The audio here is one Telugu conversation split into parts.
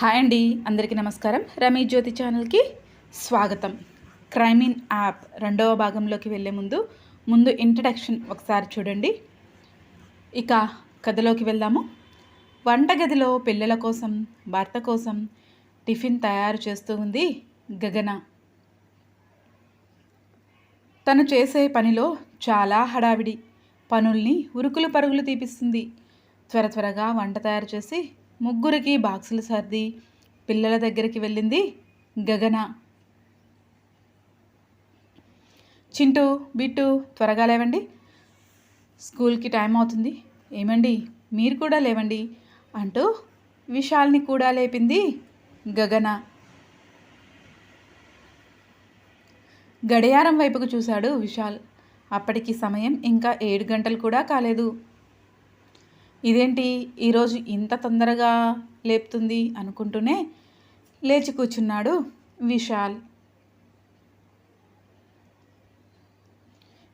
హాయ్ అండి అందరికీ నమస్కారం. రమీ జ్యోతి ఛానల్కి స్వాగతం. క్రైమిన్ యాప్ రెండవ భాగంలోకి వెళ్ళే ముందు ముందు ఇంట్రడక్షన్ ఒకసారి చూడండి. ఇక కథలోకి వెళ్దాము. వంటగదిలో పిల్లల కోసం భర్త కోసం టిఫిన్ తయారు చేస్తూ ఉంది గగన. తను చేసే పనిలో చాలా హడావిడి. పనుల్ని ఉరుకులు పరుగులు తీపిస్తుంది. త్వర త్వరగా వంట తయారు చేసి ముగ్గురికి బాక్సులు సర్ది పిల్లల దగ్గరికి వెళ్ళింది గగన. చింటూ బిట్టు త్వరగా లేవండి. స్కూల్కి టైం అవుతుంది. ఏమండి? మీరు కూడా లేవండి అంటూ విశాల్ని కూడా లేపింది గగన. గడియారం వైపుకు చూశాడు విశాల్. అప్పటికి సమయం ఇంకా ఏడు గంటలు కూడా కాలేదు. ఇదేంటి ఈరోజు ఇంత తొందరగా లేపుతుంది అనుకుంటూనే లేచి కూర్చున్నాడు విశాల్.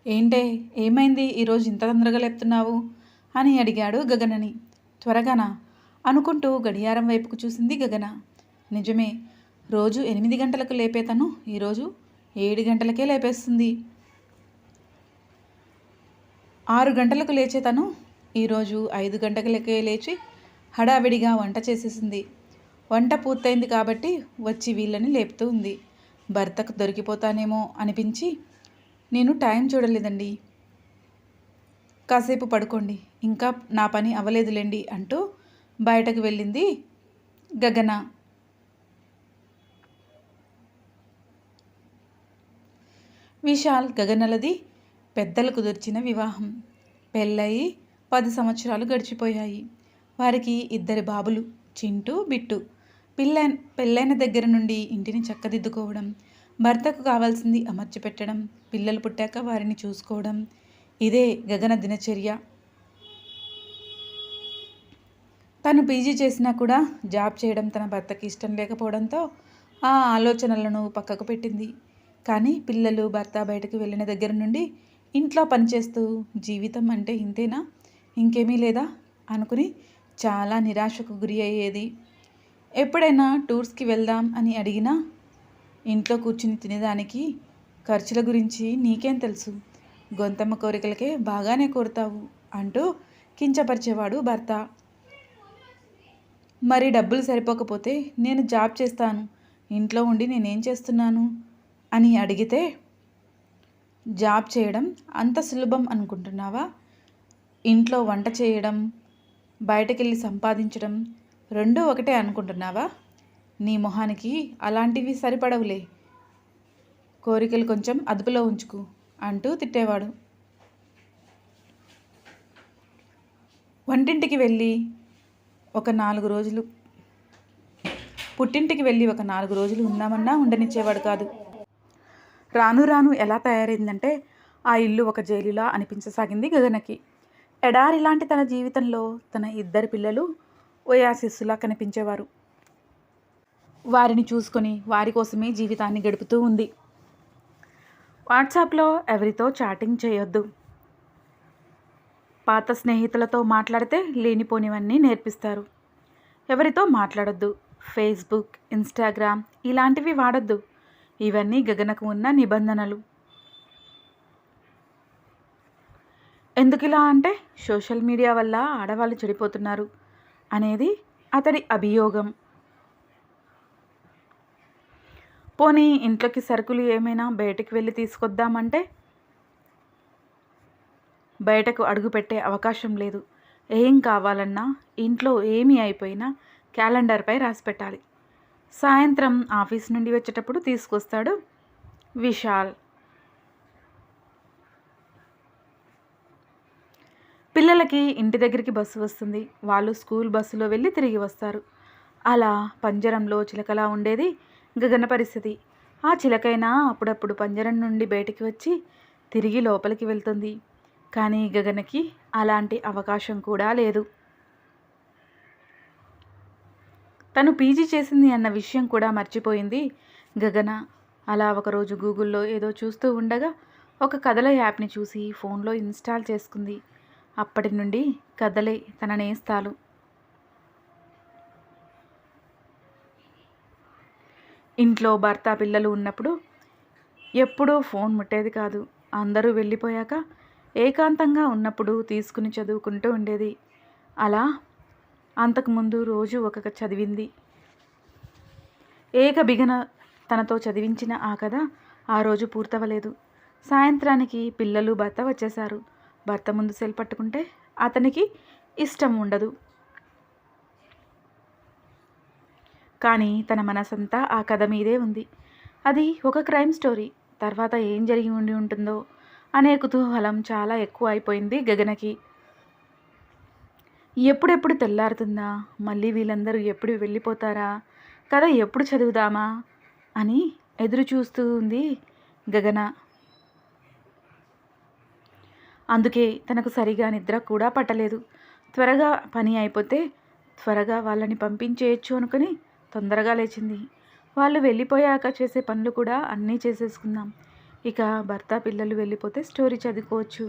ఏంటే ఏమైంది? ఈరోజు ఇంత తొందరగా లేపుతున్నావు? అని అడిగాడు గగనని. త్వరగానా? అనుకుంటూ గడియారం వైపుకు చూసింది గగన. నిజమే రోజు ఎనిమిది గంటలకు లేపేతను ఈరోజు ఏడు గంటలకే లేపేస్తుంది. ఆరు గంటలకు లేచే తను ఈరోజు ఐదు గంటలకే లేచి హడావిడిగా వంట చేసేసింది. వంట పూర్తయింది కాబట్టి వచ్చి వీళ్ళని లేపుతూ ఉంది. భర్తకు దొరికిపోతానేమో అనిపించి నేను టైం చూడలేదండి. కాసేపు పడుకోండి ఇంకా నా పని అవ్వలేదులేండి అంటూ బయటకు వెళ్ళింది గగన. విశాల్ గగనలది పెద్దలు కుదిర్చిన వివాహం. పెళ్ళయి పది సంవత్సరాలు గడిచిపోయాయి. వారికి ఇద్దరి బాబులు చింటూ బిట్టు. పిల్ల పెళ్ళైన దగ్గర నుండి ఇంటిని చక్కదిద్దుకోవడం భర్తకు కావాల్సింది అమర్చి పెట్టడం పిల్లలు పుట్టాక వారిని చూసుకోవడం ఇదే గగన దినచర్య. తను పీజీ చేసినా కూడా జాబ్ చేయడం తన భర్తకి ఇష్టం లేకపోవడంతో ఆ ఆలోచనలను పక్కకు పెట్టింది. కానీ పిల్లలు భర్త బయటకు వెళ్ళిన దగ్గర నుండి ఇంట్లో పనిచేస్తూ జీవితం అంటే ఇంతేనా? ఇంకేమీ లేదా? అనుకుని చాలా నిరాశకు గురి అయ్యేది. ఎప్పుడైనా టూర్స్కి వెళ్దాం అని అడిగినా ఇంట్లో కూర్చుని తినేదానికి ఖర్చుల గురించి నీకేం తెలుసు? గొంతమ్మ కోరికలకే బాగానే కోరుతావు అంటూ కించపరిచేవాడు భర్త. మరి డబ్బులు సరిపోకపోతే నేను జాబ్ చేస్తాను. ఇంట్లో ఉండి నేనేం చేస్తున్నాను? అని అడిగితే జాబ్ చేయడం అంత సులభం అనుకుంటున్నావా? ఇంట్లో వంట చేయడం బయటకెళ్ళి సంపాదించడం రెండూ ఒకటే అనుకుంటున్నావా? నీ మొహానికి అలాంటివి సరిపడవులే. కోరికలు కొంచెం అదుపులో ఉంచుకు అంటూ తిట్టేవాడు. వంటింటికి వెళ్ళి ఒక నాలుగు రోజులు పుట్టింటికి వెళ్ళి ఒక నాలుగు రోజులు ఉందామన్నా ఉండనిచ్చేవాడు కాదు. రాను రాను ఎలా తయారైందంటే ఆ ఇల్లు ఒక జైలులా అనిపించసాగింది గగనకి. ఎడారి లాంటి తన జీవితంలో తన ఇద్దరు పిల్లలు ఓయాసిస్సులా కనిపించేవారు. వారిని చూసుకొని వారి కోసమే జీవితాన్ని గడుపుతూ ఉంది. వాట్సాప్లో ఎవరితో చాటింగ్ చేయొద్దు. పాత స్నేహితులతో మాట్లాడితే లేనిపోనివన్నీ నేర్పిస్తారు. ఎవరితో మాట్లాడొద్దు. ఫేస్బుక్ ఇన్స్టాగ్రామ్ ఇలాంటివి వాడొద్దు. ఇవన్నీ గగనకు ఉన్న నిబంధనలు. ఎందుకు ఇలా అంటే సోషల్ మీడియా వల్ల ఆడవాళ్ళు చెడిపోతున్నారు అనేది అతడి అభియోగం. పోనీ ఇంట్లోకి సరుకులు ఏమైనా బయటకు వెళ్ళి తీసుకొద్దామంటే? బయటకు అడుగుపెట్టే అవకాశం లేదు. ఏం కావాలన్నా ఇంట్లో ఏమీ అయిపోయినా క్యాలెండర్పై రాసి పెట్టాలి. సాయంత్రం ఆఫీస్ నుండి వచ్చేటప్పుడు తీసుకొస్తాడు విశాల్. పిల్లలకి ఇంటి దగ్గరికి బస్సు వస్తుంది. వాళ్ళు స్కూల్ బస్సులో వెళ్ళి తిరిగి వస్తారు. అలా పంజరంలో చిలకలా ఉండేది గగన పరిస్థితి. ఆ చిలకైనా అప్పుడప్పుడు పంజరం నుండి బయటికి వచ్చి తిరిగి లోపలికి వెళ్తుంది. కానీ గగనకి అలాంటి అవకాశం కూడా లేదు. తను పీజీ చేసింది అన్న విషయం కూడా మర్చిపోయింది గగన. అలా ఒకరోజు గూగుల్లో ఏదో చూస్తూ ఉండగా ఒక కథల యాప్ని చూసి ఫోన్లో ఇన్స్టాల్ చేసుకుంది. అప్పటి నుండి కదలే తన నేస్తాలు ఇంట్లో భర్త పిల్లలు ఉన్నప్పుడు ఎప్పుడూ ఫోన్ ముట్టేది కాదు. అందరూ వెళ్ళిపోయాక ఏకాంతంగా ఉన్నప్పుడు తీసుకుని చదువుకుంటూ ఉండేది. అలా అంతకుముందు రోజు ఒక చదివింది. ఏక బిగన తనతో చదివించిన ఆ కథ ఆ రోజు పూర్తవలేదు సాయంత్రానికి పిల్లలు భర్త వచ్చేశారు. భర్త ముందు సెల్ పట్టుకుంటే అతనికి ఇష్టం ఉండదు. కానీ తన మనసంతా ఆ కథ మీదే ఉంది. అది ఒక క్రైమ్ స్టోరీ. తర్వాత ఏం జరిగి ఉండి ఉంటుందో అనే కుతూహలం చాలా ఎక్కువ అయిపోయింది గగనకి. ఎప్పుడెప్పుడు తెల్లారుతుందా? మళ్ళీ వీళ్ళందరూ ఎప్పుడు వెళ్ళిపోతారా? కథ ఎప్పుడు చదువుదామా? అని ఎదురు చూస్తూ ఉంది గగన. అందుకే తనకు సరిగా నిద్ర కూడా పట్టలేదు. త్వరగా పని అయిపోతే త్వరగా వాళ్ళని పంపించేయచ్చు అనుకుని తొందరగా లేచింది. వాళ్ళు వెళ్ళిపోయాక చేసే పనులు కూడా అన్నీ చేసేసుకుందాం. ఇక భర్త పిల్లలు వెళ్ళిపోతే స్టోరీ చదువుకోవచ్చు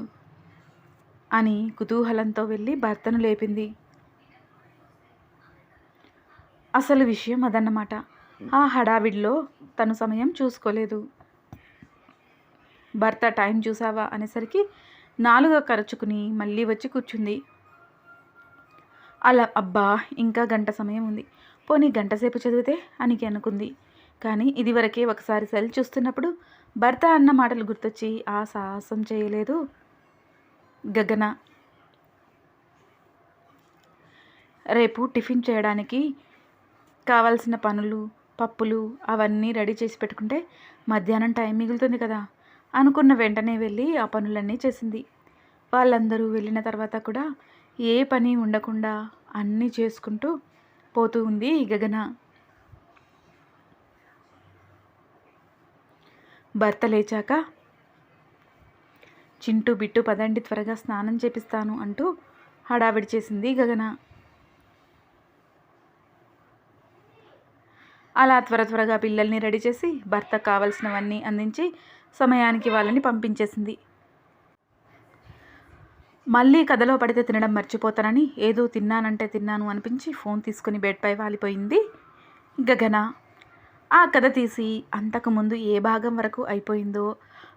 అని కుతూహలంతో వెళ్ళి భర్తను లేపింది. అసలు విషయం అదన్నమాట. ఆ హడావిడిలో తను సమయం చూసుకోలేదు. భర్త టైం చూసావా అనేసరికి నాలుగ కరుచుకుని మళ్ళీ వచ్చి కూర్చుంది. అలా అబ్బా ఇంకా గంట సమయం ఉంది. పోనీ గంటసేపు చదివితే? అని అనుకుంది. కానీ ఇదివరకే ఒకసారి సెల్ చూస్తున్నప్పుడు భర్త అన్న మాటలు గుర్తొచ్చి ఆ సాహసం చేయలేదు. గగన రేపు టిఫిన్ చేయడానికి కావాల్సిన పనులు పప్పులు అవన్నీ రెడీ చేసి పెట్టుకుంటే మధ్యాహ్నం టైం మిగులుతుంది కదా. అనుకున్న వెంటనే వెళ్ళి ఆ పనులన్నీ చేసింది. వాళ్ళందరూ వెళ్ళిన తర్వాత కూడా ఏ పని ఉండకుండా అన్నీ చేసుకుంటూ పోతూ ఉంది గగన. భర్త లేచాక చింటూ బిట్టు పదండి త్వరగా స్నానం చేపిస్తాను అంటూ హడావిడి చేసింది గగన. అలా త్వర త్వరగా పిల్లల్ని రెడీ చేసి భర్త కావలసినవన్నీ అందించి సమయానికి వాళ్ళని పంపించేసింది. మళ్ళీ కథలో పడితే తినడం మర్చిపోతానని ఏదో తిన్నానంటే తిన్నాను అనిపించి ఫోన్ తీసుకుని బెడ్పై వాలిపోయింది గగన. ఆ కథ తీసి అంతకుముందు ఏ భాగం వరకు అయిపోయిందో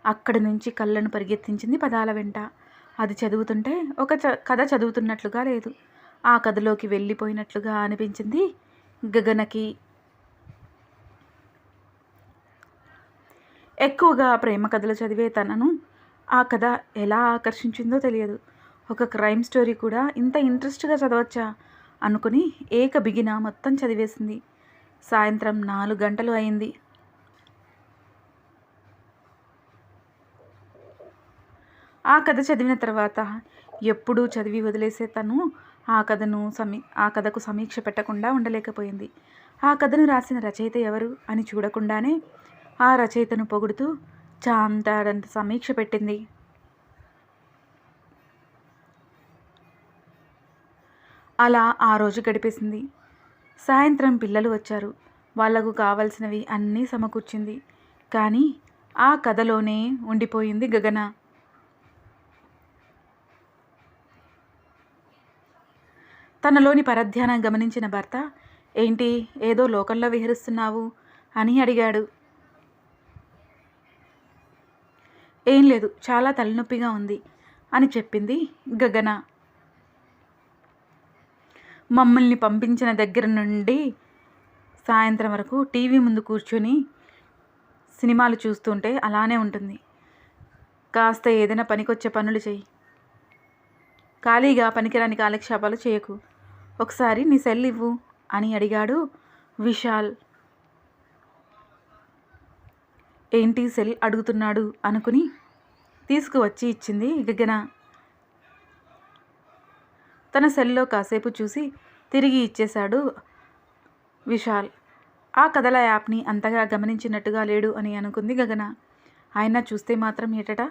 అక్కడి నుంచి కళ్ళను పరిగెత్తించింది పదాల వెంట. అది చదువుతుంటే ఒక చ కథ చదువుతున్నట్లుగా లేదు. ఆ కథలోకి వెళ్ళిపోయినట్లుగా అనిపించింది గగనకి. ఎక్కువగా ప్రేమ కథలు చదివే తనను ఆ కథ ఎలా ఆకర్షించిందో తెలియదు. ఒక క్రైమ్ స్టోరీ కూడా ఇంత ఇంట్రెస్ట్గా చదవచ్చా అనుకుని ఏక బిగిన మొత్తం చదివేసింది. సాయంత్రం నాలుగు గంటలు అయింది. ఆ కథ చదివిన తర్వాత ఎప్పుడూ చదివి వదిలేసే తను ఆ కథను సమీ ఆ కథకు సమీక్ష పెట్టకుండా ఉండలేకపోయింది. ఆ కథను రాసిన రచయిత ఎవరు అని చూడకుండానే ఆ రచయితను పొగుడుతూ చాంతాడంత సమీక్ష పెట్టింది. అలా ఆ రోజు గడిపేసింది. సాయంత్రం పిల్లలు వచ్చారు. వాళ్ళకు కావలసినవి అన్నీ సమకూర్చింది. కానీ ఆ కథలోనే ఉండిపోయింది గగన. తనలోని పరధ్యానం గమనించిన భర్త ఏంటి ఏదో లోకంలో విహరిస్తున్నావు? అని అడిగాడు. ఏం లేదు చాలా తలనొప్పిగా ఉంది అని చెప్పింది గగన. మమ్మల్ని పంపించిన దగ్గర నుండి సాయంత్రం వరకు టీవీ ముందు కూర్చొని సినిమాలు చూస్తుంటే అలానే ఉంటుంది. కాస్త ఏదైనా పనికొచ్చే పనులు చెయ్యి. ఖాళీగా పనికిరాని కాలక్షేపాలు చేయకు. ఒకసారి నీ సెల్ ఇవ్వు అని అడిగాడు విశాల్. ఏంటి సెల్ అడుగుతున్నాడు అనుకుని తీసుకువచ్చి ఇచ్చింది గగన. తన సెల్లో కాసేపు చూసి తిరిగి ఇచ్చేశాడు విశాల్. ఆ కథల యాప్ని అంతగా గమనించినట్టుగా లేడు అని అనుకుంది గగన. ఆయన చూస్తే మాత్రం ఏటట?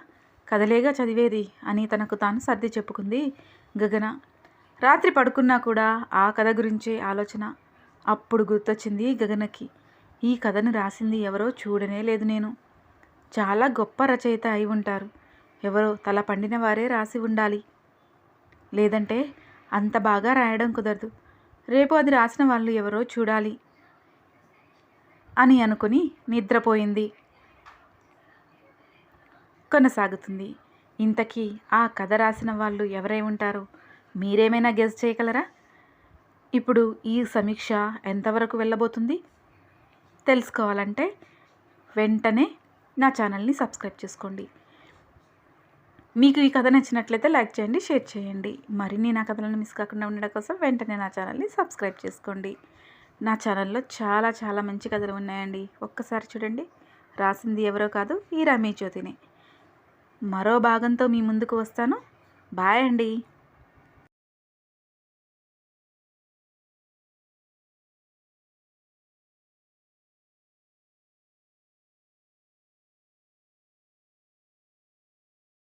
కథలేగా చదివేది అని తనకు తాను సర్ది చెప్పుకుంది గగన. రాత్రి పడుకున్నా కూడా ఆ కథ గురించే ఆలోచన. అప్పుడు గుర్తొచ్చింది గగనకి. ఈ కథను రాసింది ఎవరో చూడనే లేదు నేను. చాలా గొప్ప రచయిత అయి ఉంటారు. ఎవరో తల పండిన వారే రాసి ఉండాలి. లేదంటే అంత బాగా రాయడం కుదరదు. రేపు అది రాసిన వాళ్ళు ఎవరో చూడాలి అని అనుకుని నిద్రపోయింది. కొనసాగుతుంది. ఇంతకీ ఆ కథ రాసిన వాళ్ళు ఎవరై ఉంటారు? మీరేమైనా గెస్ చేయగలరా? ఇప్పుడు ఈ సమీక్ష ఎంతవరకు వెళ్ళబోతుంది? తెలుసుకోవాలంటే వెంటనే నా ఛానల్ని సబ్స్క్రైబ్ చేసుకోండి. మీకు ఈ కథ నచ్చినట్లయితే లైక్ చేయండి షేర్ చేయండి. మరిన్ని నా కథలను మిస్ కాకుండా ఉండడం కోసం వెంటనే నా ఛానల్ని సబ్స్క్రైబ్ చేసుకోండి. నా ఛానల్లో చాలా చాలా మంచి కథలు ఉన్నాయండి. ఒక్కసారి చూడండి. రాసింది ఎవరో కాదు ఈ రమేష్ జ్యోతిని. మరో భాగంతో మీ ముందుకు వస్తాను. బాయ్ అండి.